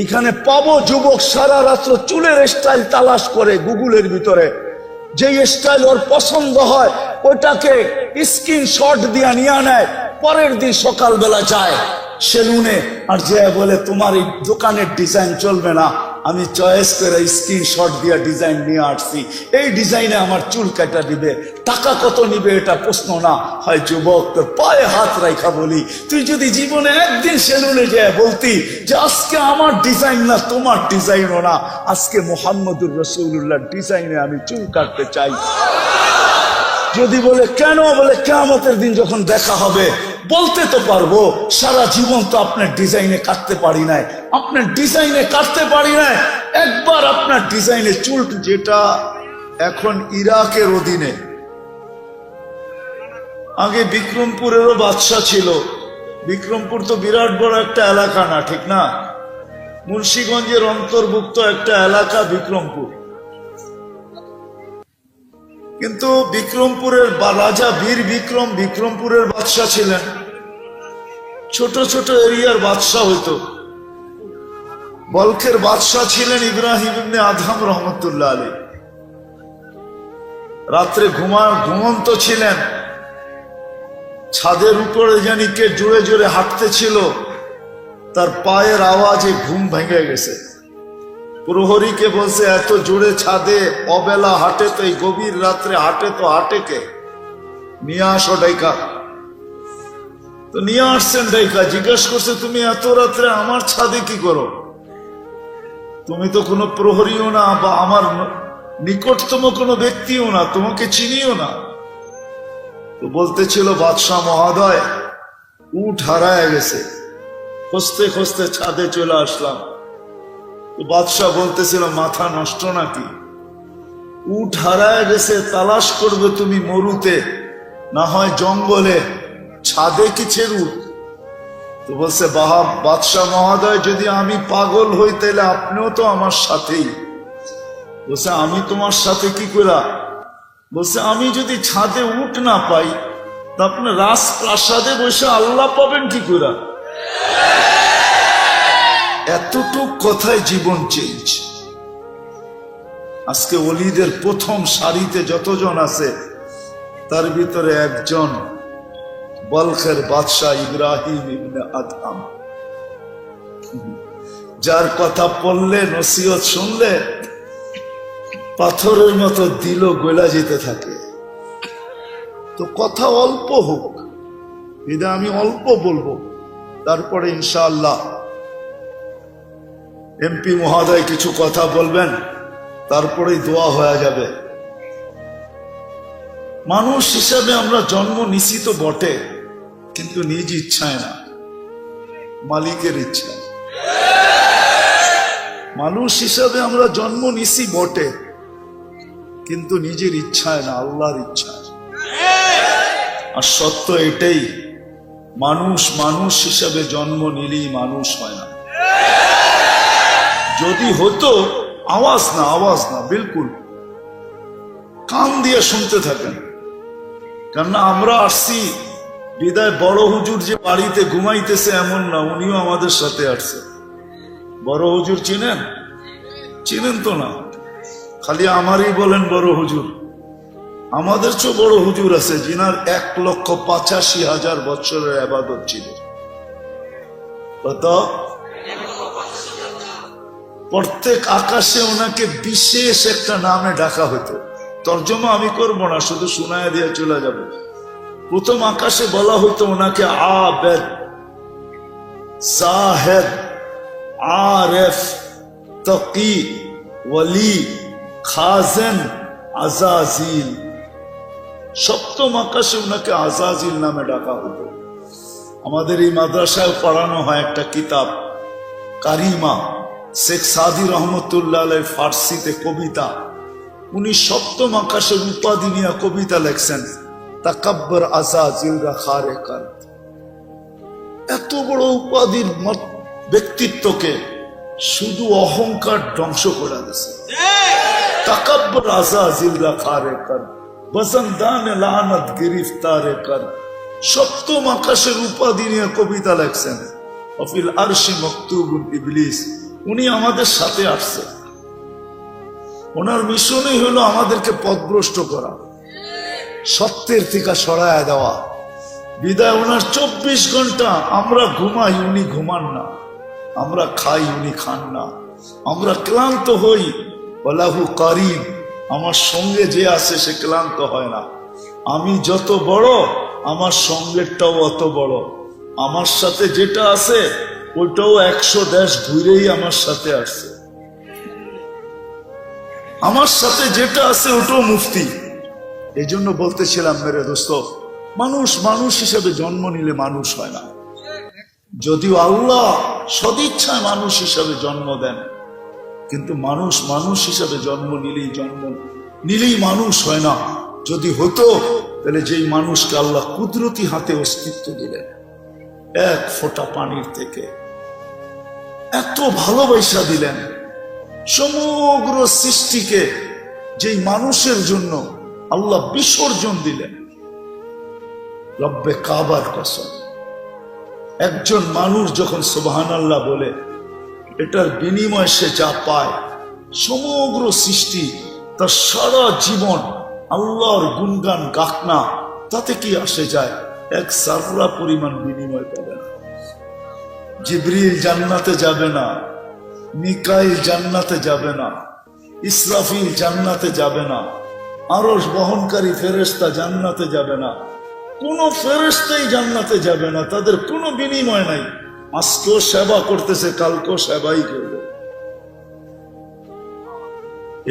এইখানে পাবো যুবক সারা রাত্র চুলের স্টাইল তালাশ করে গুগলের ভিতরে। যে স্টাইল ওর পছন্দ হয় ওটাকে স্ক্রিন শট দিয়া নিয়ে নেয়, পরের দিন সকালবেলা যায় সেলুনে। আর যে বলে, তোমার এই দোকানের ডিজাইন চলবে না। আমি চয়েস করে স্ক্রিন শট দিয়া ডিজাইন নিয়ে আসছি। এই ডিজাইনে আমার চুল কাটা দিবে। টাকা কত নিবে এটা প্রশ্ন না। হয় যুবক, তোর পায়ে হাত রাখা বলি। তুই যদি জীবনে একদিন সেলুনে যায় বলতি যে আজকে আমার ডিজাইন না, তোমার ডিজাইনও না, আজকে মোহাম্মদুর রসুল্লাহ ডিজাইনে আমি চুল কাটতে চাই। যদি বলে কেন? বলে কেমতের দিন যখন দেখা হবে বলতে তো পারব, সারা জীবন তো আপনার ডিজাইনে কাটতে পারি নাই। আপনার ডিজাইনে কাটতে পারি নাই। একবার আপনার ডিজাইনে চুল যেটা এখন ইরাকের অধীনে। আগে বিক্রমপুরেরও বাদশা ছিল। বিক্রমপুর তো বিরাট বড় একটা এলাকা না, ঠিক না? মুন্সীগঞ্জের অন্তর্ভুক্ত একটা এলাকা বিক্রমপুর। কিন্তু বিক্রমপুরের রাজা বীর বিক্রম বিক্রমপুরের বাদশাহ ছিলেন। ছোট ছোট এরিয়ার বাদশাহ হইতো। বলখের বাদশাহ ছিলেন ইব্রাহিম ইবনে আদহাম রহমতুল্লাহ আলী। রাত্রে ঘুমা ঘুমন্ত ছিলেন। ছাদের উপরে জানি কে জোরে জোরে হাঁটতেছিল তার পায়ের আওয়াজে ঘুম ভেঙে গেছে। প্রহরীকে বলছে, এত জোরে ছাদে, অবেলা হাটে তো এই গভীর রাত্রে হাটে তো হাটে কে? নিয়ে আসো ডাইকা তো নিয়ে আসছেন ডাইকা জিজ্ঞেস করছে, তুমি এত রাত্রে আমার ছাদে কি করো? তুমি তো কোনো প্রহরীও না বা আমার নিকটতম কোনো ব্যক্তিও না, তোমাকে চিনিও না। তো বলতেছিল, বাদশাহ মহোদয় উঠ হারায় গেছে। খুঁজতে খুঁজতে ছাদে চলে আসলাম। বাদশাহ বলতেছিল, মাথা নষ্ট নাকি? উঠ হারায় গেছে, তালাশ করবে তুমি মরুতে। না হয় জঙ্গলে। ছাদে কি ছেড়ু? তো বলছে, বাহা, বাদশাহ মহোদয়, যদি আমি পাগল হই, তাহলে আপনিও তো আমার সাথেই। বলছে, আমি তোমার সাথে কি করা বলছে, আমি যদি ছাদে উঠ না পাই, তা আপনি রাজপ্রাসাদে বসে আল্লাহ পাবেন কি করে এতটুক কথায় জীবন চেঞ্জ। আজকে অলিদের প্রথম সারিতে যতজন আছে, তার ভিতরে একজন বলখের বাদশাহ ইব্রাহিম ইবনে আদহাম। যার কথা পড়লে, নসিহত শুনলে, পাথরের মতো দিল গোলা যেতে থাকে। তো কথা অল্প হোক, এটা আমি অল্প বলব। তারপরে ইনশাআল্লাহ এমপি মহোদয় কিছু কথা বলবেন, তারপরেই দোয়া হয়ে যাবে। মানুষ হিসাবে আমরা জন্ম নিশ্চিত বটে, কিন্তু নিজ ইচ্ছায় না, মালিকের ইচ্ছা মানুষ হিসাবে আমরা জন্ম নিছি বটে, কিন্তু নিজের ইচ্ছায় না, আল্লাহর ইচ্ছায়। আর সত্য এটাই, মানুষ মানুষ হিসাবে জন্ম নিলেই মানুষ হয় না। যদি হতো, আওয়াজ না আওয়াজ না, বিলকুল। কান দিয়ে শুনতে থাকেন। কেননা আমরা আসছি, বিদায় বড় হুজুর যে বাড়িতে ঘুমাইতেছে এমন না, উনিও আমাদের সাথে আসছে। বড় হুজুর চিনেন? চিনেন তো না। খালি আমারই বলেন বড় হুজুর। আমাদের চেয়ে বড় হুজুর আছে, যিনার এক লক্ষ পঁচাশি হাজার বছরের আবাদত ছিল। কত? প্রত্যেক আকাশে ওনাকে বিশেষ একটা নামে ডাকা হতো। তর্জমা আমি করব না, শুধু শোনায় দিয়ে চলে যাব। প্রথম আকাশে বলা হতো ওনাকে আবেদ সাহেব আরেফ, তকি, ওয়ালি, খাজেন, আজাজিল। সপ্তম আকাশে ওনাকে আজাজিল নামে ডাকা হতো। আমাদের এই মাদ্রাসায় পড়ানো হয় একটা কিতাব, কারিমা। শেখ সাদি রহমতুল্লাহ আলাই ফার্সিতে কবিতা। উনি সপ্তম আকাশের উপাধি নিয়ে কবিতা লেখছেন, তাকাব্বর আজাজিল রাখারে কার এত বড় উপাধির ব্যক্তিত্বকে শুধু অহংকার ধ্বংস করে দিছে তাকাব্বর আজাজিল রাখারে কর বসন্তান লানত গিরিফতারে কর সপ্তম আকাশের উপাধি নিয়ে কবিতা লেখছেন, অফিল আরশি মকতুবুল ইবলিস। উনি আমাদের সাথে আসছে। ওনার মিশনই হলো আমাদেরকে পথভ্রষ্ট করা। সত্যের টিকা সরায় দেওয়া। বিদায়, ওনার চব্বিশ ঘণ্টা আমরা ঘুমাই, উনি ঘুমান না। আমরা খাই, উনি খান না। আমরা ক্লান্ত হই। বলাহু কারিম, আমার সঙ্গে যে আছে সে ক্লান্ত হয় না। আমি যত বড়, আমার সঙ্গেরটাও অত বড়। আমার সাথে যেটা আছে ওইটাও একশো দেশ ঘুরেই আমার সাথে আসছে। আমার সাথে যেটা আছে ওটাও মুফতি। এই জন্য বলতেছিলাম, মেরে দোস্ত, মানুষ মানুষ হিসেবে জন্ম নিলে মানুষ হয় না। যদিও আল্লাহ সদিচ্ছায় মানুষ হিসাবে জন্ম দেন, কিন্তু মানুষ মানুষ হিসাবে জন্ম নিলেই জন্ম, নিলেই মানুষ হয় না। যদি হতো, তাহলে যেই মানুষকে আল্লাহ কুদরতি হাতে অস্তিত্ব দিলেন, এক ফোঁটা পানির থেকে এত ভালোবাসা দিলেন। সমগ্র সৃষ্টিকে যেই মানুষের জন্য আল্লাহ বিসর্জন দিলেন। রব্বে কাবার কসম। একজন মানুষ যখন সুবাহান আল্লাহ বলে, এটার বিনিময়ে সে যা পায়, সমগ্র সৃষ্টি, তার সারা জীবন আল্লাহর গুনগান গাকনা তাতে কি আসে যায়? এক সাররা পরিমাণ বিনিময় পাবে না। জিবরিল জান্নাতে যাবে না, মিকাইল জান্নাতে যাবে না, ইসরাফিল জান্নাতে যাবে না আরস বহনকারী ফেরেস্তা জান্নাতে যাবে না, কোন ফেরেস্তাই জান্নাতে যাবে না, তাদের কোনো বিনিময় নাই। আজকেও সেবা করতেছে, কালকেও সেবাই করবে।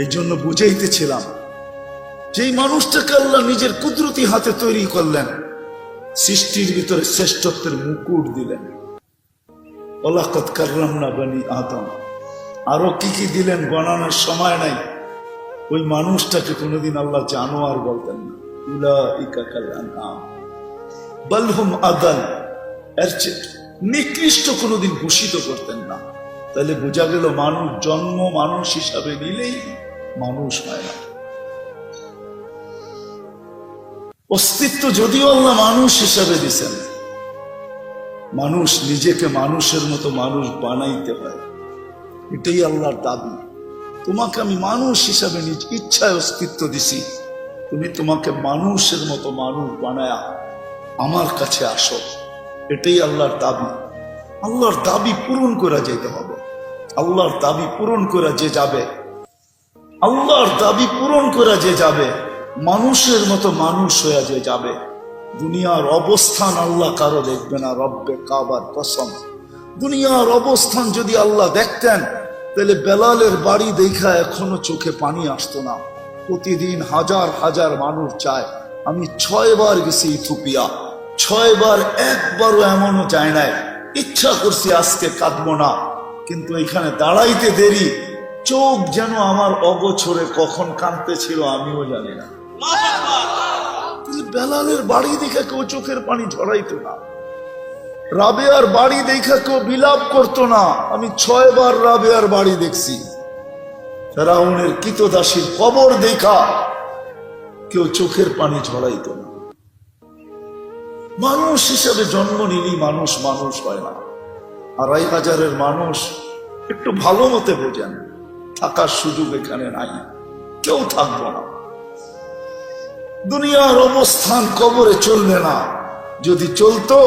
এই জন্য বুঝাইতেছিলাম, যেই মানুষটাকে আল্লাহ নিজের কুদরতি হাতে তৈরি করলেন, সৃষ্টির ভিতরে শ্রেষ্ঠত্বের মুকুট দিলেন। ওলাকত কারলাম না বানি আদম। আরও কি কি দিলেন গণানোর সময় নাই। ওই মানুষটাকে কোনোদিন আল্লাহ জানোয়ার বলতেন না। নিকৃষ্ট কোনোদিন ভূষিত করতেন না। তাহলে বোঝা গেল মানুষ জন্ম মানুষ হিসাবে নিলেই মানুষ হয় না। অস্তিত্ব যদিও আল্লাহ মানুষ হিসাবে দিছেন। মানুষ নিজেকে মানুষের মতো মানুষ বানাইতে হয় এটাই আল্লাহর দাবি। তোমাকে আমি মানুষ হিসাবে নিজ ইচ্ছায় অস্তিত্ব দিছি। তুমি তোমাকে মানুষের মতো মানুষ বানায়া আমার কাছে আসো। এটাই আল্লাহর দাবি। আল্লাহর দাবি পূরণ করা যেতে হবে। আল্লাহর দাবি পূরণ করা যে যাবে। আল্লাহর দাবি পূরণ করা যে যাবে। মানুষের মতো মানুষ হয়ে যে যাবে। দুনিয়ার অবস্থান আল্লাহ কারও দেখবে না, রব্বে কাবার কসম। দুনিয়ার অবস্থান যদি আল্লাহ দেখতেন, তাহলে বেলালের বাড়ি দেখা এখনও চোখে পানি আসতো না। প্রতিদিন হাজার হাজার মানুষ চায় আমি ছয়বার গেছি ইথুপিয়া ছয়বার, একবারও এমনও যায় নাই। ইচ্ছা করছি আজকে কাঁদবো না। কিন্তু এখানে দাঁড়াইতে দেরি। চোখ যেন আমার অগোছরে কখন কাঁদতে ছিল আমিও জানি না। বেলালের বাড়ি দেখে কেউ চোখের পানি ঝরাইতো না। রাবেয়ার বাড়ি দেখে কেউ বিলাপ করতো না। আমি ছয়বার রাবেয়ার বাড়ি দেখছি। ফেরাউনের কিতদাসীর কবর দেখা কেউ চোখের পানি ঝরাইতো না। মানুষ হিসাবে জন্ম নিলি মানুষ মানুষ হয় না। আড়াই হাজারের মানুষ একটু ভালো মতে বোঝেন, থাকার সুযোগ এখানে নাই। কেউ থাকব না। দুনিয়ার অবস্থান কবরে চলবে না। যদি চলতো,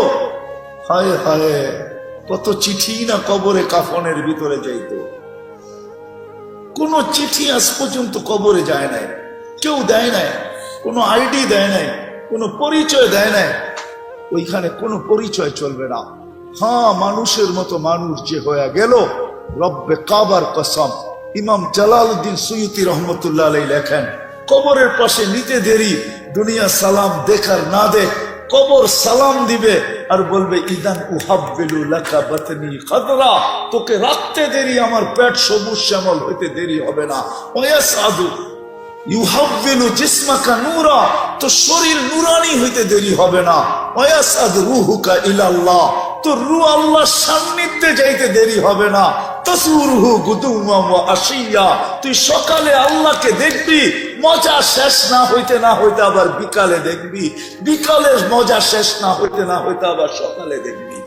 হায় হায়, কত চিঠি না কবরে কাফনের ভিতরে যাইত। কোন চিঠি আজ পর্যন্ত কবরে যায় নাই। কেউ দেয় নাই, কোনো আইডি দেয় নাই, কোনো পরিচয় দেয় নাই। ওইখানে কোনো পরিচয় চলবে না। হ্যাঁ মানুষের মতো মানুষ যে হয়ে গেল, রব্বে কাবার কসম। ইমাম জালালউদ্দিন সুয়ুতি রহমতুল্লাহ আলাই লেখেন কবরের পাশে নিতে দেরি, দুনিয়া সালাম দেখার না দেখ কবর সালাম দিবে আর বলবে, ইদান কদরা তোকে রাখতে দেরি, আমার পেট সবুজ শ্যামল হইতে দেরি হবে না। নূরা তো শরীর নুরানি হইতে দেরি হবে না। রু সান্নিধ্যে যাইতে দেরি হবে না। তুই সকালে আল্লাহকে দেখবি মজা শেষ না হইতে না হইতে আবার বিকালে দেখবি। বিকালের মজা শেষ না হইতে না হইতে আবার সকালে দেখবি।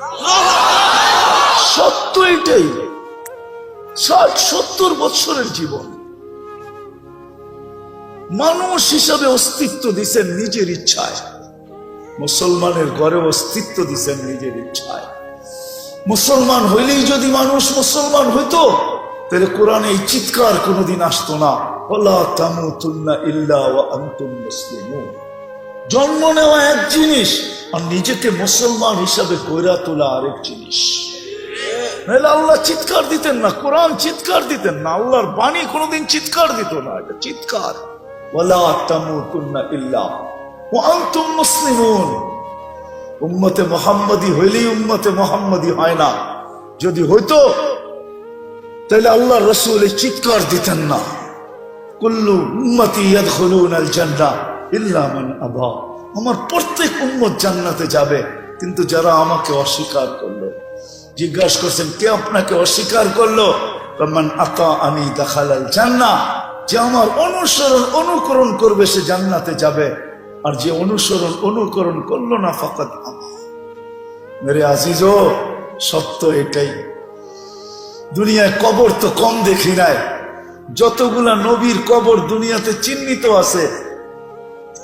সত্য এটাই। ষাট, সত্তর বৎসরের জীবন। মানুষ হিসাবে অস্তিত্ব দিছেন নিজের ইচ্ছায়। মুসলমানের ঘরে অস্তিত্ব দিছেন নিজের ইচ্ছায়। মুসলমান হইলেই যদি মানুষ মুসলমান হইতো, তাহলে কোরআনে এই চিৎকার কোনোদিন আসতো না। জন্ম নেওয়া এক জিনিস আর নিজেকে মুসলমান হিসাবে গড়া তোলা আরেক জিনিস। আল্লাহ চিৎকার দিতেন না, কোরআন চিৎকার দিতেন না, আল্লাহর বাণী কোনোদিন চিৎকার দিত না, এটা চিৎকার। উম্মতে মোহাম্মদী হইলেই উম্মতে মোহাম্মদী হয় না। যদি হইতো, তাহলে আল্লাহ রসুল চিৎকার দিতেন না। ইল্লা মান আমার প্রত্যেক উম্মত জান্নাতে যাবে, কিন্তু যারা আমাকে অস্বীকার করল, জিজ্ঞাসা করছেন, কে আপনাকে অস্বীকার করল? মান আতা আমি দেখালাল জান্নাহ যে আমার অনুসরণ অনুকরণ করবে, সে জান্নাতে যাবে। আর যে অনুসরণ অনুকরণ করল না ফাকাত মেরে আজিজ সত্য এটাই। দুনিয়ায় কবর তো কম দেখি নাই। যতগুলা নবীর কবর দুনিয়াতে চিহ্নিত আছে,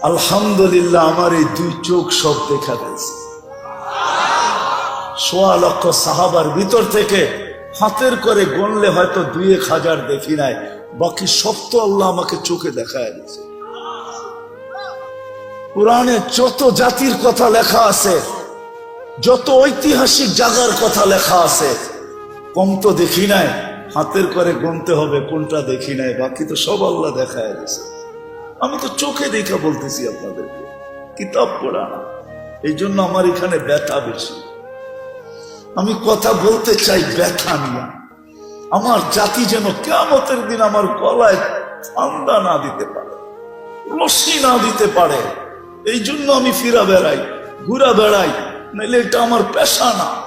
আলহামদুলিল্লাহ আমার এই দুই চোখ সব দেখা গেছে। সোয়া লক্ষ সাহাবার ভিতর থেকে হাতের করে গণলে হয়তো দুই এক হাজার দেখি নাই, বাকি সব তো আল্লাহ আমাকে চোখে দেখা গেছে কোরআনে যত জাতির কথা লেখা আছে, যত ঐতিহাসিক জায়গার কথা লেখা আছে, কম তো দেখি নাই। হাতের করে গুনতে হবে, কোনটা দেখি নাই, বাকি তো সব আল্লাহ দেখায় গেছে আমি তো চোখে দেখা বলতেছি আপনাদেরকে, কিতাব পড়া। না এই জন্য আমার এখানে ব্যথা বেশি। আমি কথা বলতে চাই ব্যথা নিয়ে। আমার জাতি যেন কেমতের দিন আমার গলায় ঠান্ডা না দিতে পারে রশ্মি না দিতে পারে। এই জন্য আমি ফিরা বেড়াই, ঘুরা বেড়াই নাহলে এটা আমার পেশা না।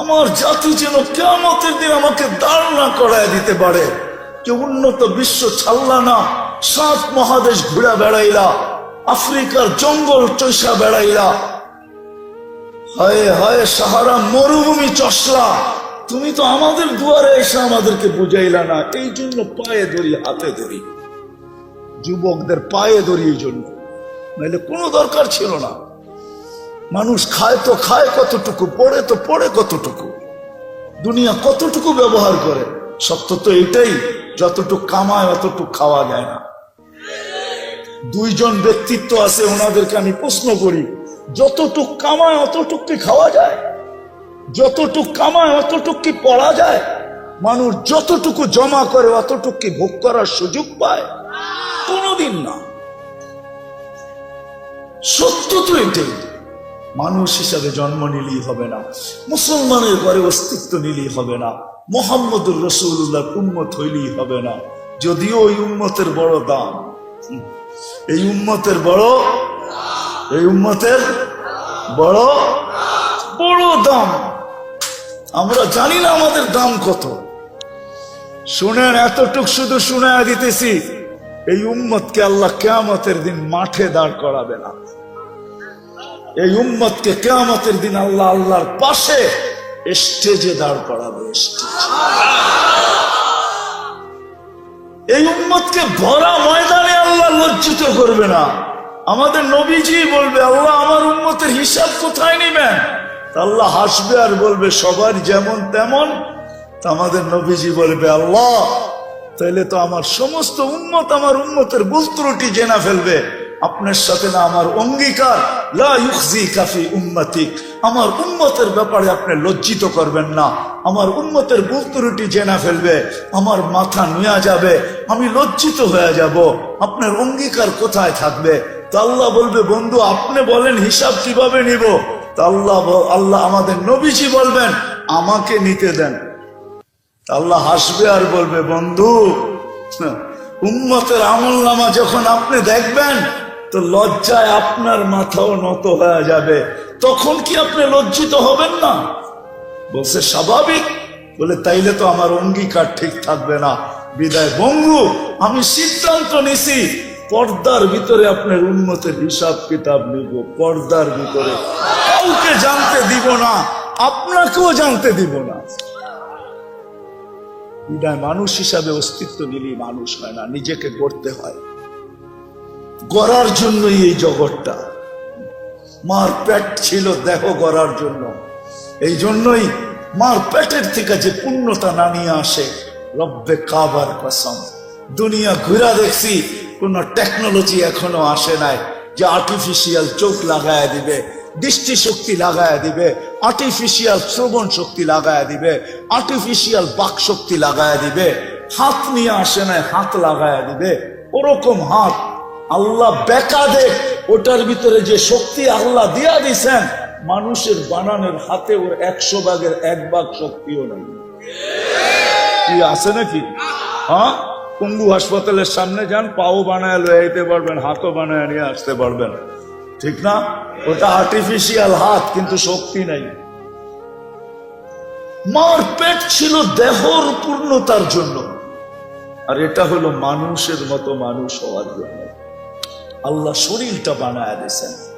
আমার জাতি যেন কেমতের দিন আমাকে দাঁড় করায় দিতে পারে। যে উন্নত বিশ্ব ছাড়লা না সাত মহাদেশ ঘুরা বেড়াইলা, আফ্রিকার জঙ্গল চৈসা বেড়াইলা। হায় হায়, সাহারা মরুভূমি চসলা তুমি তো আমাদের দুয়ারে এসে আমাদেরকে বুঝাইলা না, এই জন্য পায়ে ধরি, হাতে ধরি। যুবকদের পায়ে ধরি এই জন্য। নাহলে কোনো দরকার ছিল না। মানুষ খায় তো খায় কতটুকু, পড়ে তো পড়ে কতটুকু। দুনিয়া কতটুকু ব্যবহার করে, সত্য তো এটাই, যতটুকু কামায় অতটুকু খাওয়া যায় না। দুইজন ব্যক্তিত্ব আছে, ওনাদেরকে আমি প্রশ্ন করি, যতটুক কামায় অতটুক কি খাওয়া যায়? যতটুক কামায় অতটুক কি পড়া যায়? মানুষ যতটুকু জমা করে অতটুক কি ভোগ করার সুযোগ পায়? কোনোদিন না। সত্য তো এটাই। মানুষ হিসাবে জন্ম নিলেই হবে না। মুসলমানের ঘরে অস্তিত্ব নিলেই হবে না। মোহাম্মদুর রসুল্লাহ উম্মত হইলেই হবে না। যদিও ওই উম্মতের বড় দাম। এই উম্মতের বড় এই উম্মতের বড় বড় দাম। আমরা জানি না আমাদের দাম কত। শুনেন, এতটুক শুধু শুনে দিতেছি। এই উম্মতকে আল্লাহ কেয়ামতের দিন মাঠে দাঁড় করাবে না। এই উম্মতকে কেয়ামতের দিন আল্লাহ আল্লাহর পাশে স্টেজে দাঁড় করাবে এই উম্মতকে ভরা ময়দানে আল্লাহ লজ্জিত করবে না। আমাদের নবীজি বলবে, আল্লাহ, আমার উম্মতের হিসাব কোথায় নিবেন? আল্লাহ হাসবে আর বলবে, সবার যেমন তেমন। আমাদের নবীজি বলবে, আল্লাহ, তাইলে তো আমার সমস্ত উন্মত আমার উন্মতের ভুল ত্রুটি জেনা ফেলবে। আপনার সাথে না আমার অঙ্গীকার। কাফি উম্মতিক। আমার উন্মতের ব্যাপারে আপনি লজ্জিত করবেন না। আমার উন্মতের ভুল জেনা ফেলবে। আমার মাথা নুয়া যাবে। আমি লজ্জিত হয়ে যাব। আপনার অঙ্গীকার কোথায় থাকবে? তা আল্লাহ বলবে, বন্ধু, আপনি বলেন হিসাব কীভাবে নিব? তা আল্লাহ আল্লাহ আমাদের নবীজি বলবেন, আমাকে নিতে দেন। আল্লাহ হাসবে আর বলবে, বন্ধু, উম্মতের আমল নামা যখন আপনি দেখবেন তো লজ্জায় আপনার মাথাও নত হয়ে যাবে। তখন কি আপনি লজ্জিত হবেন না? বলছে, স্বাভাবিক। বলে, তাইলে তো আমার অঙ্গীকার ঠিক থাকবে না। বিদায় বঙ্গু আমি সিদ্ধান্ত নিছি, পর্দার ভিতরে আপনার উন্মতের হিসাব কিতাব নিব, পর্দার ভিতরে। কাউকে জানতে দিব না, আপনাকেও জানতে দিব না। বিদায়, মানুষ হিসাবে অস্তিত্ব নিলেই মানুষ হয় না, নিজেকে গড়তে হয়। গড়ার জন্যই এই জগৎটা। মার পেট ছিল দেহ গড়ার জন্য। এই জন্যই মার পেটের থেকে যে পূর্ণতা না নিয়ে আসে, রব্বে কাবার কসম। দুনিয়া ঘুরা দেখছি, কোন টেকনোলজি এখনও আসে নাই যে আর্টিফিশিয়াল চোখ লাগায় দিবে দৃষ্টি শক্তি লাগায় দিবে আর্টিফিশিয়াল শ্রবণ শক্তি লাগায় দিবে আর্টিফিশিয়াল বাক শক্তি লাগায় দিবে। হাত নিয়ে আসে নাই, হাত লাগায় দিবে। ওরকম হাত আল্লাহ বেকা দেখ ওটার ভিতরে যে শক্তি আল্লাহ দিয়া দিছেন, মানুষের বানানের হাতে ওর একশো ভাগের এক ভাগ শক্তিও নেই। কি আছে নাকি? হ্যাঁ? পঙ্গু হাসপাতালের সামনে যান, পাও বানায় লয়ে যেতে পারবেন, হাতও বানায় নিয়ে আসতে পারবেন। ঠিক না? ওটা আর্টিফিশিয়াল হাত, কিন্তু শক্তি নাই। মার পেট ছিল দেহর পূর্ণতার জন্য। আর এটা হলো মানুষের মতো মানুষ হওয়ার জন্য। আল্লাহ শরীরটা বানায় দিয়েছেন।